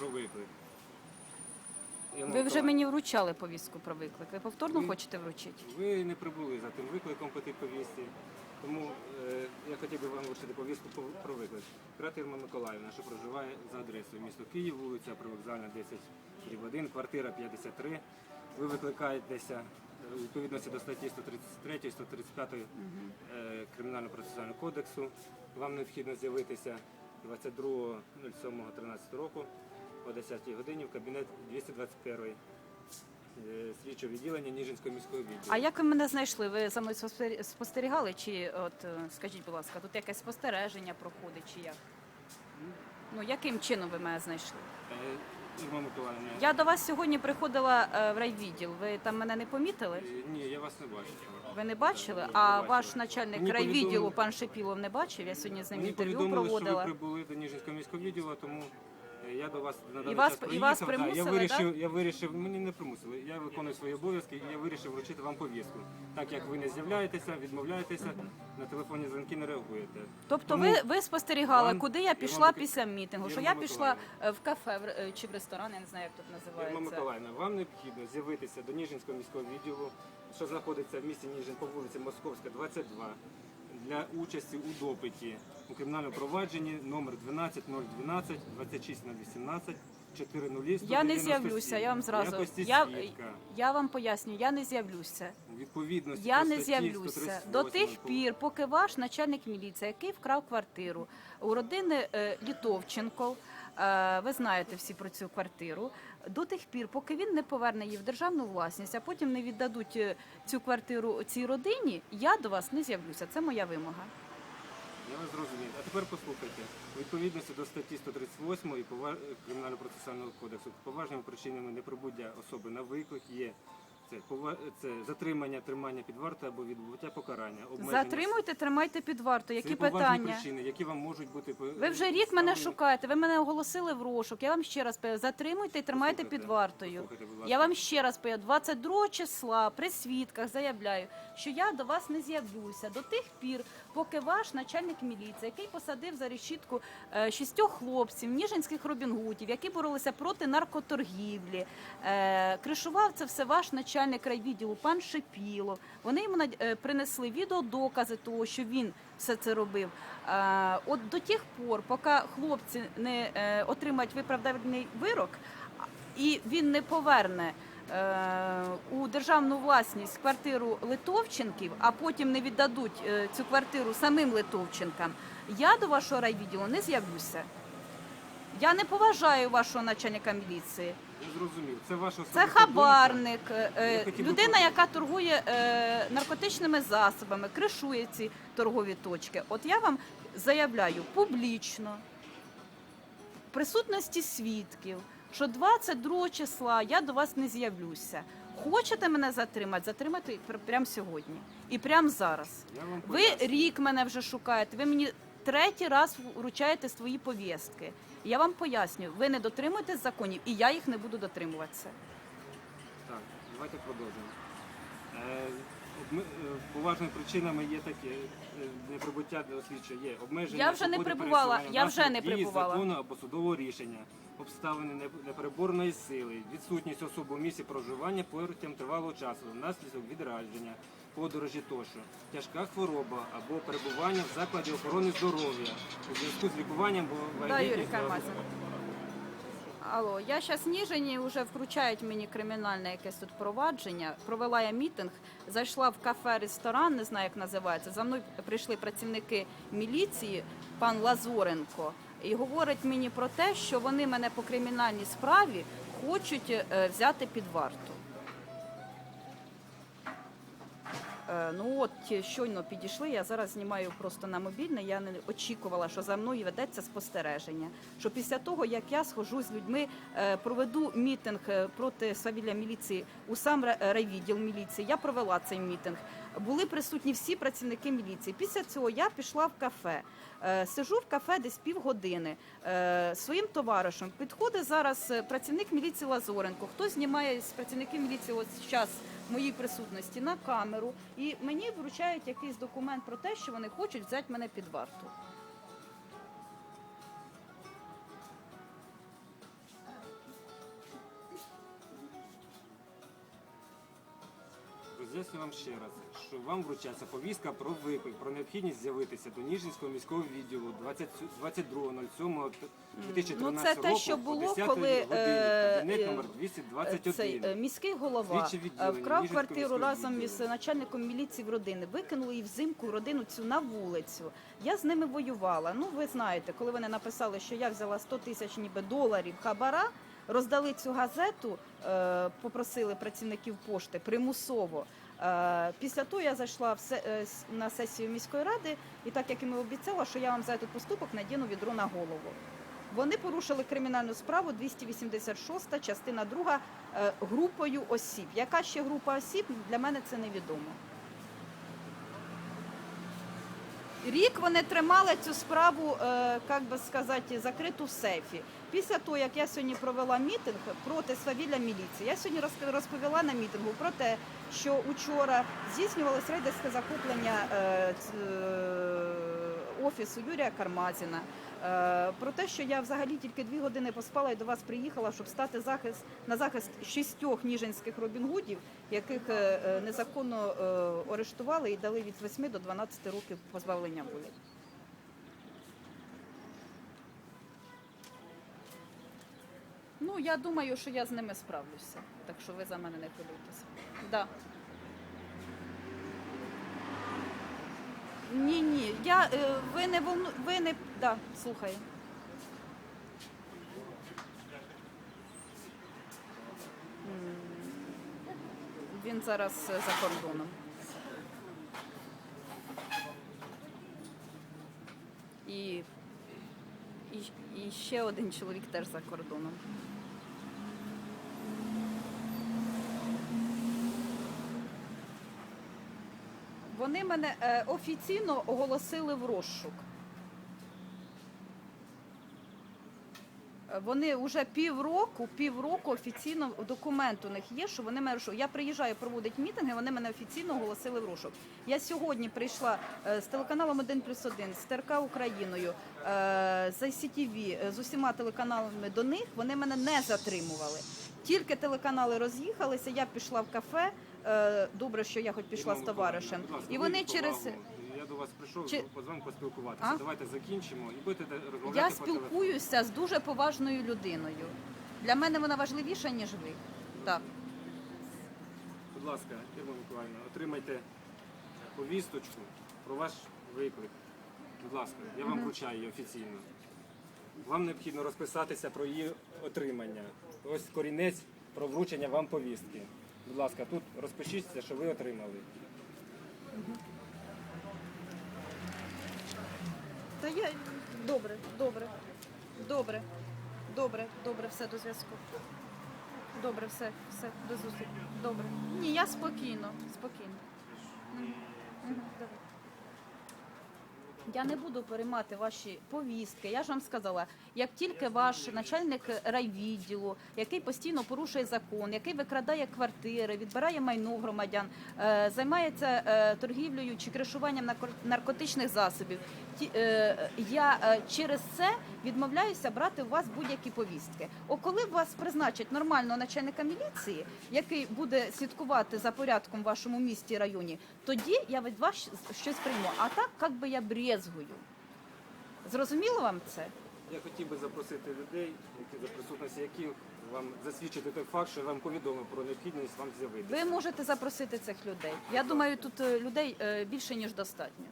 про виклик. Ви вже мені вручали повістку про виклик. Ви повторно Ви- хочете вручити? Ви не прибули за тим викликом по тій повістці. Тому е, я хотів би вам вручити повістку по- про виклик. Крат Ірма Миколаївна, що проживає за адресою місто Київ, вулиця Привокзальна 10 1, квартира 53. Ви викликаєтеся е, у відповідності до статті 133 135 е, Кримінально-процесуального кодексу. Вам необхідно з'явитися 22.07.13 року о 10 годині в кабінет 221 е, слідчого відділення Ніжинського міського відділу. А як ви мене знайшли? Ви за мною спостерігали? Чи от е, скажіть, будь ласка, тут якесь спостереження проходить, чи як? Ну яким чином ви мене знайшли? Е, Миколаївна, Я до вас сьогодні приходила в райвідділ. Ви там мене не помітили? ні, я вас не бачу. Ви не бачили? А ваш начальник Мені райвідділу повідомили- пан Шепілов не бачив? Я сьогодні з ним Мені інтерв'ю повідомили, що ви проводила. прибули до Ніжинського міського відділу, тому я до вас на даний вас- час і приїхав. вас Да, примусили, я вирішив, я вирішив, мені не примусили. Я виконую свої обов'язки і я вирішив вручити вам повістку. Так як ви не з'являєтеся, відмовляєтеся, на телефонні дзвінки не реагуєте. Тобто Тому ви, ви спостерігали, вам- куди я пішла Мик- після мітингу? Що я пішла Миколаївна. е, в кафе в р- е, чи в ресторан, я не знаю, як тут Ірма називається. Миколаївна, вам необхідно з'явитися до Ніжинського міського відділу, що знаходиться в місті Ніжин по вулиці Московська, 22, для участі у допиті у кримінальному провадженні номер 12012 26018 40 Я не з'явлюся, я вам зразу. Я, я вам поясню, я не з'явлюся. Відповідно, Я не з'явлюся до тих пір, поки ваш начальник міліції, який вкрав квартиру у родини е, Літовченко, ви знаєте всі про цю квартиру. До тих пір, поки він не поверне її в державну власність, а потім не віддадуть е, цю квартиру цій родині, я до вас не з'явлюся. Це моя вимога. Я вас зрозумів. А тепер послухайте. Відповідності до статті 138 і пова- Кримінально-процесуального кодексу поважними причинами неприбуття особи на виклик є це, пова- це затримання, тримання під вартою або відбуття покарання. обмеження- Затримуйте, тримайте під вартою. Які Це поважні питання? причини, які вам можуть бути по- Ви вже рік мене шукаєте. Ви мене оголосили в розшук. Я вам ще раз поясню. Затримуйте і тримайте Послухайте, під вартою. послухайте, будь ласка. Я вам ще раз поясню. 22 числа при свідках заявляю, що я до вас не з'явлюся до тих пір, поки ваш начальник міліції, який посадив за решітку е, шістьох хлопців, ніжинських робінгутів, які боролися проти наркоторгівлі, е, кришував це все ваш начальник райвідділу, пан Шепілов. Вони йому е, принесли відеодокази того, що він все це робив. От до тих пор, поки хлопці не отримають виправдальний вирок, і він не поверне у державну власність квартиру Литовченків, а потім не віддадуть е, цю квартиру самим Литовченкам, я до вашого райвідділу не з'явлюся. Я не поважаю вашого начальника міліції. Зрозумів. Це ваша Це хабарник, е, е, людина, яка торгує е, наркотичними засобами, кришує ці торгові точки. От я вам заявляю публічно, в присутності свідків, що 22 числа я до вас не з'явлюся. Хочете мене затримати? Затримати пр- прямо сьогодні і прямо зараз. Ви рік мене вже шукаєте. Ви мені третій раз вручаєте свої повістки. Я вам пояснюю, ви не дотримуєтесь законів, і я їх не буду дотримуватися. Так, давайте продовжимо. Е, обме- е, Поважними причинами є такі е, неприбуття до слідчого є обмеження. Я вже не свободи прибувала, я вже не дії прибувала. закону або судового рішення, обставини непереборної сили, відсутність особи у місці проживання протягом тривалого часу, внаслідок відрадження, подорожі тощо, тяжка хвороба або перебування в закладі охорони здоров'я у зв'язку з лікуванням або Да, Юрій. Алло, я зараз Ніжині вже включають мені кримінальне якесь тут провадження. Провела я мітинг, зайшла в кафе, ресторан, не знаю, як називається. За мною прийшли працівники міліції, пан Лазоренко, і говорить мені про те, що вони мене по кримінальній справі хочуть е, взяти під варту. Ну от щойно підійшли. Я зараз знімаю просто на мобільне. Я не очікувала, що за мною ведеться спостереження. Що після того, як я схожу з людьми, е, проведу мітинг е, проти свавілля міліції у сам ра- райвідділ міліції. Я провела цей мітинг. Були присутні всі працівники міліції. Після цього я пішла в кафе. Е, Сижу в кафе десь півгодини е, своїм товаришем. Підходить зараз е, працівник міліції Лазоренко. Хто знімає з працівників міліції ось час моїй присутності на камеру, і мені вручають якийсь документ про те, що вони хочуть взяти мене під варту. Роз'ясню вам ще раз, що вам вручається повістка про виклик, про необхідність з'явитися до Ніжинського міського відділу 20 22.07.2013 Ну, це те, що було, 10 коли, е, кабінет е, номер 221. е, міський голова вкрав квартиру разом із начальником міліції в родини. Викинули її взимку родину цю на вулицю. Я з ними воювала. Ну ви знаєте, коли вони написали, що я взяла 100 тисяч ніби доларів хабара. Роздали цю газету, е, попросили працівників пошти примусово. Е, Після того я зайшла е, на сесію міської ради, і так як і ми обіцяла, що я вам за цей поступок надіну відро на голову. Вони порушили кримінальну справу 286, частина 2, е, групою осіб. Яка ще група осіб, для мене це невідомо. Рік вони тримали цю справу, як би сказати, закриту в сейфі. Після того, як я сьогодні провела мітинг проти свавілля міліції, я сьогодні розп- розповіла на мітингу про те, що учора здійснювалось рейдерське захоплення е, е, офісу Юрія Кармазіна. Е, Про те, що я взагалі тільки дві години поспала і до вас приїхала, щоб стати захист на захист шістьох ніжинських робінгудів, яких незаконно арештували і дали від 8 до 12 років позбавлення волі. Я думаю, що я з ними справлюся, так що ви за мене не хвилюйтеся. Да. Ні, ні, я е, ви не волну, ви не да, слухаю. М, Він зараз е, за кордоном. І, і, і ще один чоловік теж за кордоном. Вони мене е, офіційно оголосили в розшук. Е, Вони вже півроку, півроку офіційно документ у них є, що вони мене. Я приїжджаю проводити мітинги, вони мене офіційно оголосили в розшук. Я сьогодні прийшла е, з телеканалом 1 плюс 1, з ТРК Україною, з ICTV, з усіма телеканалами до них. Вони мене не затримували. Тільки телеканали роз'їхалися, я пішла в кафе. Е, Добре, що я хоч пішла з товаришем. І вони через. Я до вас прийшов, Чи- вами поспілкуватися. А? Давайте закінчимо і будете розмовляти я спілкуюся з дуже поважною людиною. Для мене вона важливіша, ніж ви. Так. Будь ласка, Ірина Миколаївна, отримайте повісточку про ваш виклик. Будь ласка, я вам вручаю її офіційно. Вам необхідно розписатися про її отримання. Ось корінець про вручення вам повістки. Будь ласка, тут розпишіться, що ви отримали. Та я добре, добре, добре, добре, добре, все до зв'язку. Добре, все, все, до зустрічі. Добре. Ні, я спокійно, спокійно. Угу. Угу. давай. Я не буду переймати ваші повістки. Я ж вам сказала, як тільки ваш начальник райвідділу, який постійно порушує закон, який викрадає квартири, відбирає майно громадян, е, займається е, торгівлею чи кришуванням нарко- наркотичних засобів, е, я через це відмовляюся брати у вас будь-які повістки. О, коли вас призначать нормального начальника міліції, який буде слідкувати за порядком в вашому місті і районі, тоді я від вас щось прийму. А так, як би я брезгую. Зрозуміло вам це? Я хотів би запросити людей, які за присутності яких вам засвідчити той факт, що вам повідомив про необхідність вам з'явитися. Ви можете запросити цих людей. Я думаю, тут е, людей е, більше ніж достатньо.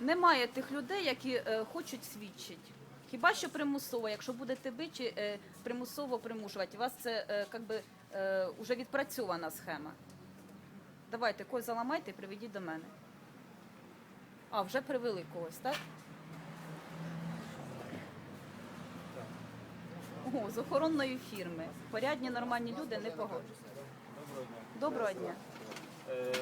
Немає тих людей, які е, хочуть свідчити. Хіба що примусово, якщо будете ви чи е, примусово примушувати, у вас це е, как би, е, вже відпрацьована схема. Давайте когось заламайте і приведіть до мене. А, вже привели когось, так? Ого, з охоронної фірми. Порядні нормальні люди не погоджуються. Доброго дня. Е,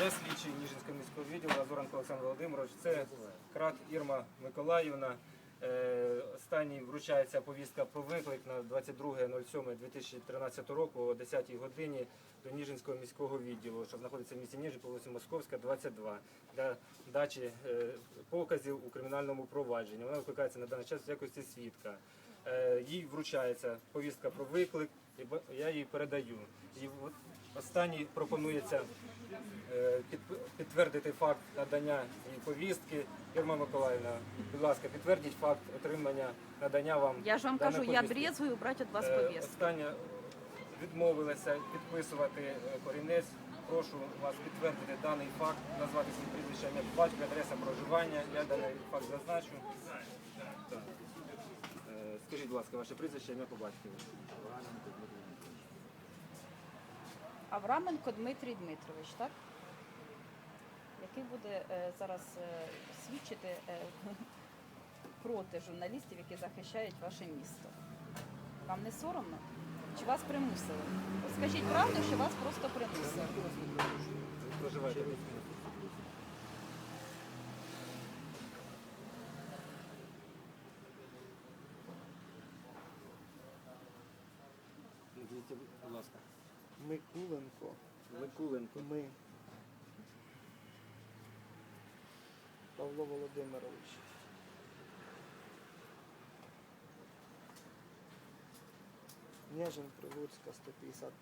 Я слідчий Ніжинського міського відділу Азоренко Олександр Володимирович. Це крат Ірма Миколаївна. Е, Останній вручається повістка про виклик на 22.07.2013 року о 10 годині до Ніжинського міського відділу, що знаходиться в місті Ніжин, по вулиці Московська, 22, для дачі е, показів у кримінальному провадженні. Вона викликається на даний час в якості свідка. Е, Їй вручається повістка про виклик, і я її передаю. Останній пропонується е, підтвердити факт надання їй повістки. Ірма Миколаївна, будь ласка, підтвердіть факт отримання надання вам. Я ж вам кажу, я повістки. брезгую брати від вас Е, повістку. Остання відмовилася підписувати е, корінець. Прошу вас підтвердити даний факт, назвати свій прізвище, батькові, адреса проживання. Я даний факт зазначу. Так. Скажіть, будь ласка, ваше прізвище, ім'я по батькові. Авраменко Дмитрій Дмитрович, так? Який буде е, зараз е, свідчити е, проти журналістів, які захищають ваше місто. Вам не соромно? Чи вас примусили? Скажіть правду, що вас просто примусили. Назвіться, будь ласка. Микуленко. Микуленко. Ми. Павло Володимирович. Нежин Прилуцька 150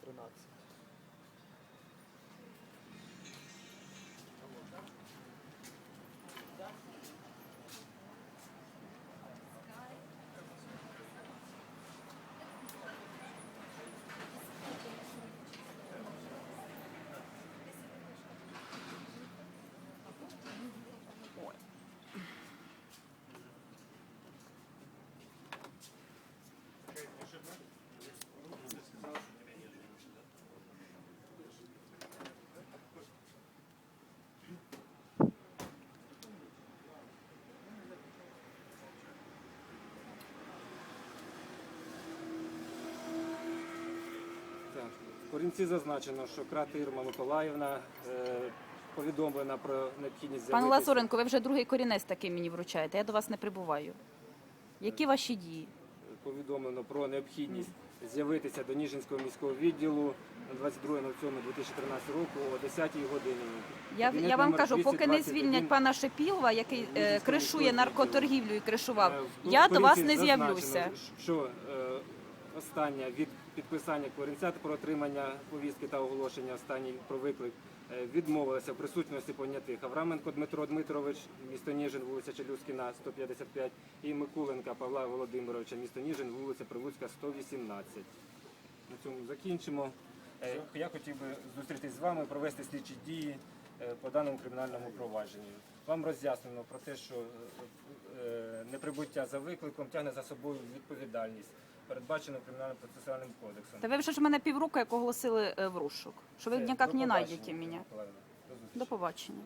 корінці зазначено, що крати Ірма Миколаївна е, повідомлена про необхідність Пане з'явитися- Ласоренко, ви вже другий корінець такий мені вручаєте. Я до вас не прибуваю. Які ваші дії? повідомлено про необхідність з'явитися до Ніжинського міського відділу на 22.07.2013 року о 10 годині. Я, Кабінет я вам номер кажу, поки не 221. звільнять пана Шепілова, який е, Ніжинського кришує міського наркоторгівлю і кришував, Е, в я до вас не з'явлюся. Що е, остання від підписання корінця про отримання повістки та оголошення останній про виклик е, відмовилася в присутності понятих Авраменко Дмитро Дмитрович, місто Ніжин, вулиця Челюскіна, 155, і Микуленка Павла Володимировича, місто Ніжин, вулиця Прилуцька, 118. На цьому закінчимо. Е, Я хотів би зустрітись з вами, провести слідчі дії е, по даному кримінальному провадженню. Вам роз'яснено про те, що е, е, неприбуття за викликом тягне за собою відповідальність, передбачену кримінальним процесуальним кодексом. Та ви вже ж мене півроку як оголосили е, в розшук, що ви ніяк не знайдете мене. До побачення.